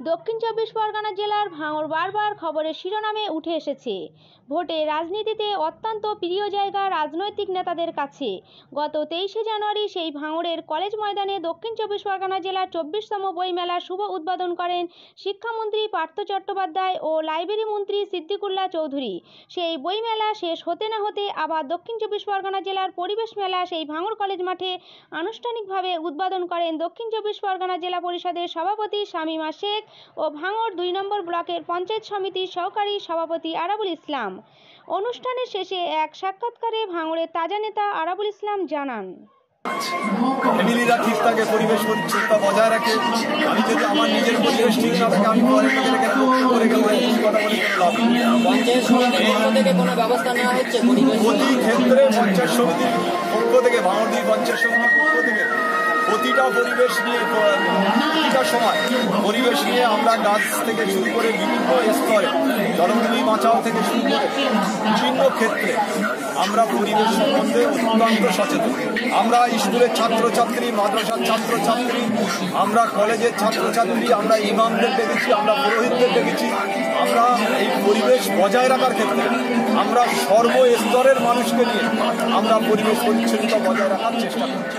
দক্ষিণ চব্বিশ পরগনা জেলার ভাঙড় বারবার খবরের শিরোনামে উঠে এসেছে। ভোটে রাজনীতিতে অত্যন্ত প্রিয় জায়গা রাজনৈতিক নেতাদের কাছে। গত তেইশে জানুয়ারি সেই ভাঙড়ের কলেজ ময়দানে দক্ষিণ চব্বিশ পরগনা জেলার চব্বিশতম বইমেলার শুভ উদ্বোধন করেন শিক্ষামন্ত্রী পার্থ চট্টোপাধ্যায় ও লাইব্রেরি মন্ত্রী সিদ্দিকুল্লাহ চৌধুরী। সেই বইমেলা শেষ হতে না হতে আবার দক্ষিণ চব্বিশ পরগনা জেলার পরিবেশ মেলা সেই ভাঙড় কলেজ মাঠে আনুষ্ঠানিকভাবে উদ্বোধন করেন দক্ষিণ চব্বিশ পরগনা জেলা পরিষদের সভাপতি শামীমা শেখ। ও ভাঙড় দুই নম্বর ব্লকের পঞ্চায়েত সমিতির সহকারী সভাপতি আরাবুল ইসলাম। অনুষ্ঠানের শেষে এক সাক্ষাৎকারে ভাঙড়ের তাজা নেতা আরাবুল ইসলাম জানান ফ্যামিলিরা ঠিক থাকে পরিবেশ পরিচ্ছন্নতা বজায় রাখে আমি যদি আমার নিজের পরিবেশ ঠিক না থাকে আমি পরে করে গেলে কথা বলে কোনো লাভ প্রতি ক্ষেত্রে পঞ্চায়েত সমিতির পক্ষ থেকে ভাঙড়ি পঞ্চায়েত সমিতির পক্ষ থেকে প্রতিটা পরিবেশ নিয়ে প্রতিটা সময় পরিবেশ নিয়ে আমরা গাছ থেকে শুরু করে বিভিন্ন স্তরে জলমুনি বাঁচাও থেকে শুরু করে বিভিন্ন ক্ষেত্রে আমরা পরিবেশ সম্বন্ধে অত্যন্ত সচেতন। আমরা স্কুলের ছাত্রছাত্রী, মাদ্রাসার ছাত্রছাত্রী, আমরা কলেজের ছাত্রছাত্রী, আমরা ইমামদের দেখেছি, আমরা পুরোহিতদের দেখেছি। আমরা এই পরিবেশ বজায় রাখার ক্ষেত্রে আমরা সর্বস্তরের মানুষকে নিয়ে আমরা পরিবেশ পরিচ্ছন্নতা বজায় রাখার চেষ্টা করছি।